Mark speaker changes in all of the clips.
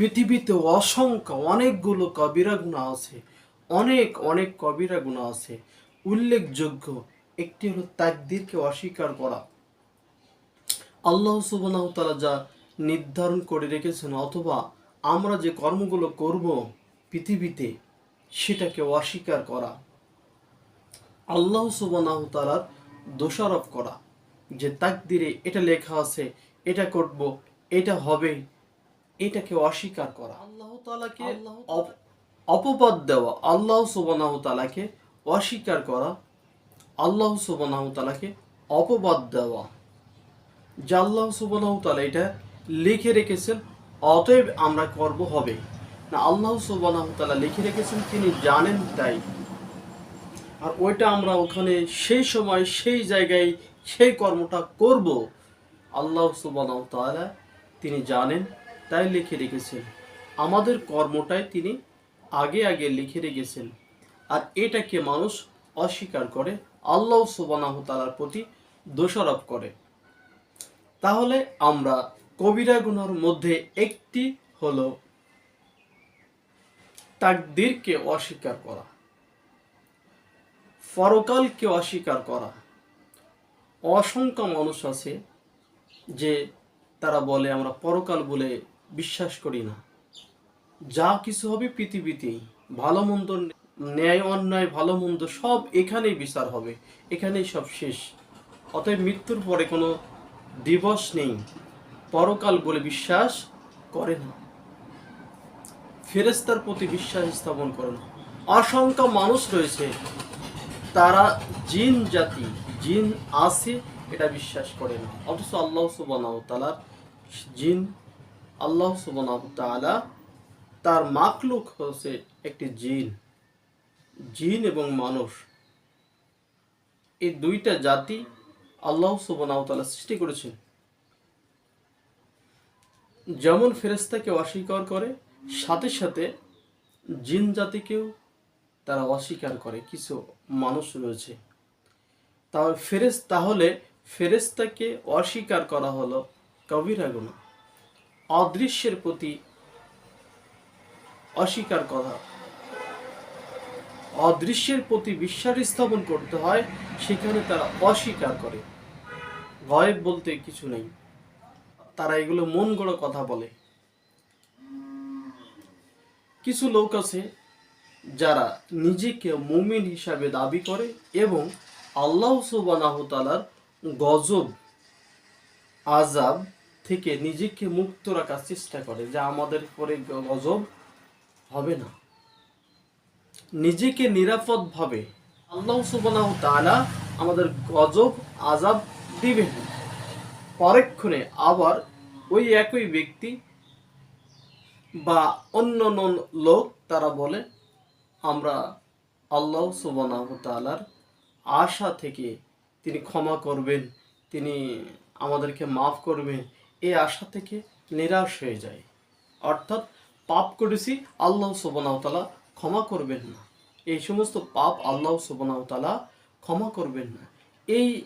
Speaker 1: পৃথিবীতে অসংখ্য, অনেকগুলো কবিরা গুণা আছে। অনেক অনেক কবিরা গুণা আছে। উল্লেখযোগ্য একটি হলো তাকদিরকে অস্বীকার করা। আল্লাহ ওয়া তাআলা যা নির্ধারণ করে রেখেছেন, অথবা আমরা যে কর্মগুলো করব পৃথিবীতে, সেটাকে অস্বীকার করা। আল্লাহ সুবহানাহু ওয়া তাআলার দোষারোপ করা। যে তাকদিরে এটা লেখা আছে, এটা করব, এটা হবে এটাকে অস্বীকার করা। আল্লাহ তাআলাকে অপ- অপবাদ দেওয়া আল্লাহ সুবহানাহু ওয়া তাআলাকে অস্বীকার করা আল্লাহ সুবহানাহু ওয়া তাআলাকে অপবাদ দেওয়া। যে আল্লাহ সুবহানাহু ওয়া তাআলা এটা লিখে রেখেছেন অতএব আমরা করব হবে। না আল্লাহ সুবহানাহু ওয়া তাআলা লিখে রেখেছেন তিনি জানেন তাই। আর ওইটা আমরা ওখানে সেই সময় সেই জায়গায় সেই কর্মটা করব। আল্লাহ সুবহানাহু ওয়া তাআলা তিনি জানেন তাই লিখে রেখেছেন। আমাদের কর্মটাই তিনি আগে আগে লিখে রেখেছেন। আর এটাকে মানুষ অস্বীকার করে, আল্লাহ তাআলার প্রতি দোষারোপ করে। তাহলে আমরা কবিরা গুনার মধ্যে একটি হলো তাকদীরকে অস্বীকার করা পরকালকে অস্বীকার করা। অসংখ্য মানুষ আছে যে তারা বলে, আমরা পরকাল বলে বিশ্বাস করি না। যা কিছু হবে পৃথিবীতেই। ভালো মন্দ ন্যায় অন্যায়, ভালো মন্দ সব এখানেই বিচার হবে। এখানেই সব শেষ। অতএব মৃত্যুর পরে কোনো দিবস নেই। পরকাল বলে বিশ্বাস করে না। ফেরেস্তার প্রতি বিশ্বাস স্থাপন করে না। অসংখ্য মানুষ রয়েছে। তারা জিন জাতি, জিন আছে, এটা বিশ্বাস করে না। অথচ আল্লাহ সুবহানাহু ওয়া তাআলার জিন আল্লাহ সুবহানাহু তার মাকলুক হচ্ছে একটি জিন। জিন এবং মানুষ। এই দুইটা জাতি আল্লাহ সুবহানাহু সৃষ্টি করেছেন। যেমন ফেরেস্তাকে অস্বীকার করে, সাথে সাথে জিন জাতিকেও তারা অস্বীকার করে, কিছু মানুষ রয়েছে। তাহলে ফেরেস তাহলে ফেরেস্তাকে অস্বীকার করা হলো কবিরা গুনাহ অদৃশ্যের প্রতি অস্বীকার করা। অদৃশ্যের প্রতি বিশ্বাস স্থাপন করতে হয়, সেখানে তারা অস্বীকার করে। গয়েব বলতে কিছু নেই। তারা এগুলো মন গড়া কথা বলে। কিছু লোক আছে যারা নিজেকে মুমিন হিসাবে দাবি করে এবং আল্লাহ সুবানাহতালার গজব আজাব থেকে নিজেকে মুক্ত রাখার চেষ্টা করে যে আমাদের পরে গজব হবে না। নিজেকে নিরাপদ ভাবে আল্লাহ সুবহানাহু তাআলা আমাদের গজব আজাব দিবেন। পরক্ষণে আবার ওই একই ব্যক্তি বা অন্য লোক, তারা বলে, আমরা আল্লাহ সুবহানাহু তাআলার আশা থেকে তিনি ক্ষমা করবেন, তিনি আমাদেরকে মাফ করবেন এই আশা থেকে নিরাশ হয়ে যায়। অর্থাৎ পাপ করেছি, আল্লাহ সুবহানাহু তাআলা ক্ষমা করবেন না। এই সমস্ত পাপ আল্লাহ সুবহানাহু তাআলা ক্ষমা করবেন না। এই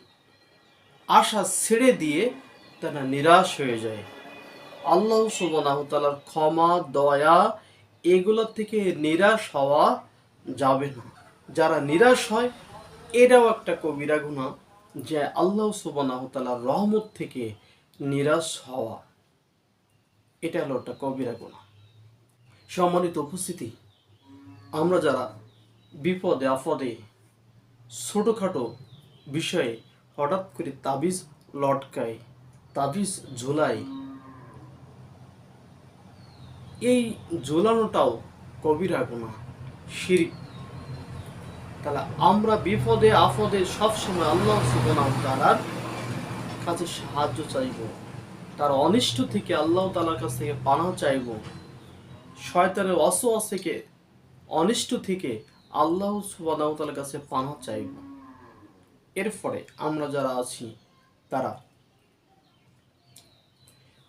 Speaker 1: আশা ছেড়ে দিয়ে তারা নিরাশ হয়ে যায়। আল্লাহ সুবহানাহু তাআলার ক্ষমা, দয়া এগুলোর থেকে নিরাশ হওয়া যাবে না। যারা নিরাশ হয়, এটাও একটা কবিরা গুণা যে আল্লাহ সুবহানাহু তাআলার রহমত থেকে নিরাশ হওয়া। এটা হলো একটা কবিরা গুণা। সম্মানিত উপস্থিতি, আমরা যারা বিপদে, আপদে, ছোটোখাটো বিষয়ে হঠাৎ করে তাবিজ লটকাই, তাবিজ ঝোলাই, এই ঝোলানোটাও কবিরা গুণা, শিরিক। তাহলে আমরা বিপদে, আপদে সবসময় আল্লাহ সুবহানাহু তাআলার কাছে সাহায্য চাইব। তার অনিষ্ট থেকে আল্লাহ তালার কাছ থেকে পানা চাইব। শয়তানের অসওয়াস থেকে, অনিষ্ট থেকে আল্লাহ সুবহানাহু কাছে পানা চাইব। এরপরে আমরা যারা আছি, তারা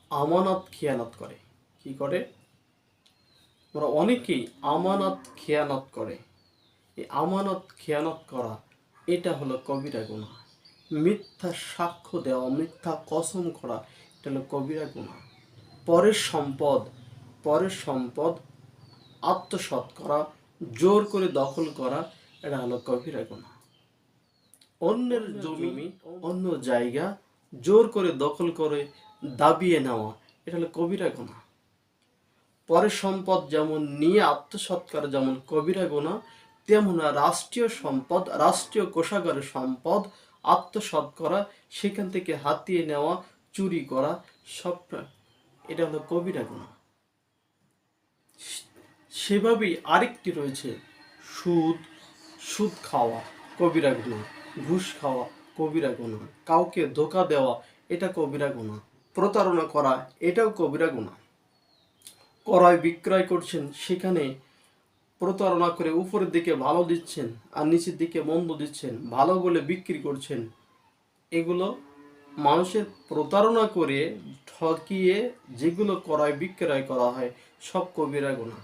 Speaker 1: আমানত খেয়ানত করে। কি করে? ওরা অনেকেই আমানত খেয়ানত করে। এই আমানত খেয়ানত করা, এটা হলো কবিরা গুণা মিথ্যা সাক্ষ্য দেওয়া, মিথ্যা কসম করা, এটা হলো কবিরা গুণা পরের সম্পদ পরের সম্পদ আত্মসৎ করা, জোর করে দখল করা, এটা হলো কবিরা গুনাহ। অন্যের জমি অন্য জায়গা জোর করে দখল করে, দাবিয়ে নেওয়া, এটা হলো কবিরা গুনাহ। পরের সম্পদ যেমন নিয়ে আত্মসাৎ করা যেমন কবিরা গোনা তেমন রাষ্ট্রীয় সম্পদ, রাষ্ট্রীয় কোষাগারের সম্পদ আত্মসাৎ করা, সেখান থেকে হাতিয়ে নেওয়া, চুরি করা, সব এটা হলো কবিরা গুণা। সেভাবেই আরেকটি রয়েছে, সুদ সুদ খাওয়া, কবিরা গুণা, ঘুষ খাওয়া, কবিরা গুণা, কাউকে ধোকা দেওয়া, এটা কবিরা গুণা, প্রতারণা করা, এটাও কবিরা গুণা। ক্রয় বিক্রয় করছেন, সেখানে প্রতারণা করে উপরের দিকে ভালো দিচ্ছেন আর নিচের দিকে মন্দ দিচ্ছেন, ভালো বলে বিক্রি করছেন, এগুলো মানুষের প্রতারণা করে ঠকিয়ে যেগুলো ক্রয় বিক্রয় করা হয়, সব কবিরা গুণা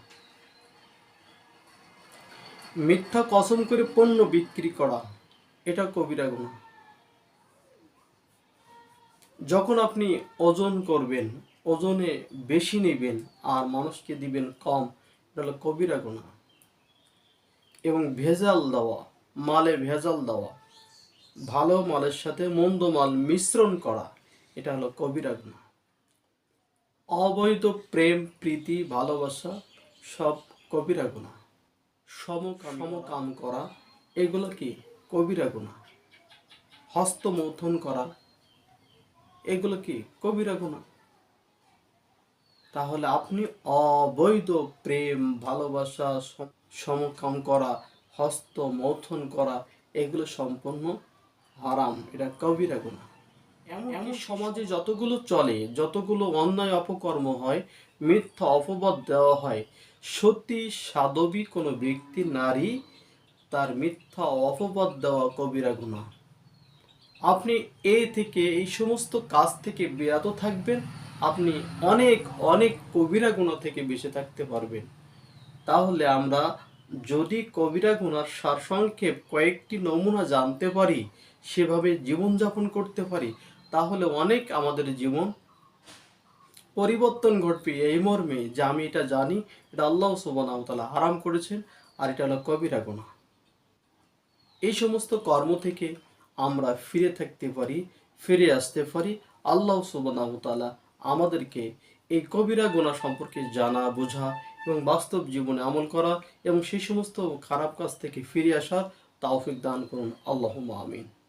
Speaker 1: মিথ্যা কসম করে পণ্য বিক্রি করা, এটা কবিরা গুণা যখন আপনি ওজন করবেন, ওজনে বেশি নেবেন আর মানুষকে দিবেন কম, এটা হলো কবিরা গুণা এবং ভেজাল দেওয়া, মালে ভেজাল দেওয়া, ভালো মালের সাথে মন্দ মাল মিশ্রণ করা, এটা হলো কবিরা গুণা অবৈধ প্রেম, প্রীতি, ভালোবাসা সব কবিরা গুণা সমকাম সমকাম করা, এগুলো কি? কবিরা গুণা হস্তমৈথুন করা, এগুলো কি? কবিরা গুণা তাহলে আপনি অবৈধ প্রেম, ভালোবাসা সমকাম করা হস্ত মৌথন করা এগুলো সম্পূর্ণ হারাম। এটা কবিরা গুণা এমন সমাজে যতগুলো চলে যতগুলো অন্যায় অপকর্ম হয় মিথ্যা অপবাদ দেওয়া হয় সত্যি সাধবী কোনো ব্যক্তি নারী তার মিথ্যা অপবাদ দেওয়া কবিরা গুণা আপনি এ থেকে এই সমস্ত কাজ থেকে বিরত থাকবেন আপনি অনেক অনেক কবিরা গুণা থেকে বেঁচে থাকতে পারবেন। তাহলে আমরা যদি কবিরা গুণার সারসংক্ষেপ কয়েকটি নমুনা জানতে পারি, সেভাবে জীবনযাপন করতে পারি, তাহলে অনেক আমাদের জীবন পরিবর্তন ঘটবে। এই মর্মে যে আমি এটা জানি, এটা আল্লাহ সুবান হারাম করেছেন, আর এটা হলো কবিরা গুণা এই সমস্ত কর্ম থেকে আমরা ফিরে থাকতে পারি, ফিরে আসতে পারি। আল্লাহ সুবানাহতালা আমাদেরকে এই কবিরা গোনা সম্পর্কে জানা, বোঝা এবং বাস্তব জীবনে আমল করা এবং সেই সমস্ত খারাপ কাজ থেকে ফিরে আসার তাওফিক দান করুন। আল্লাহ আমিন।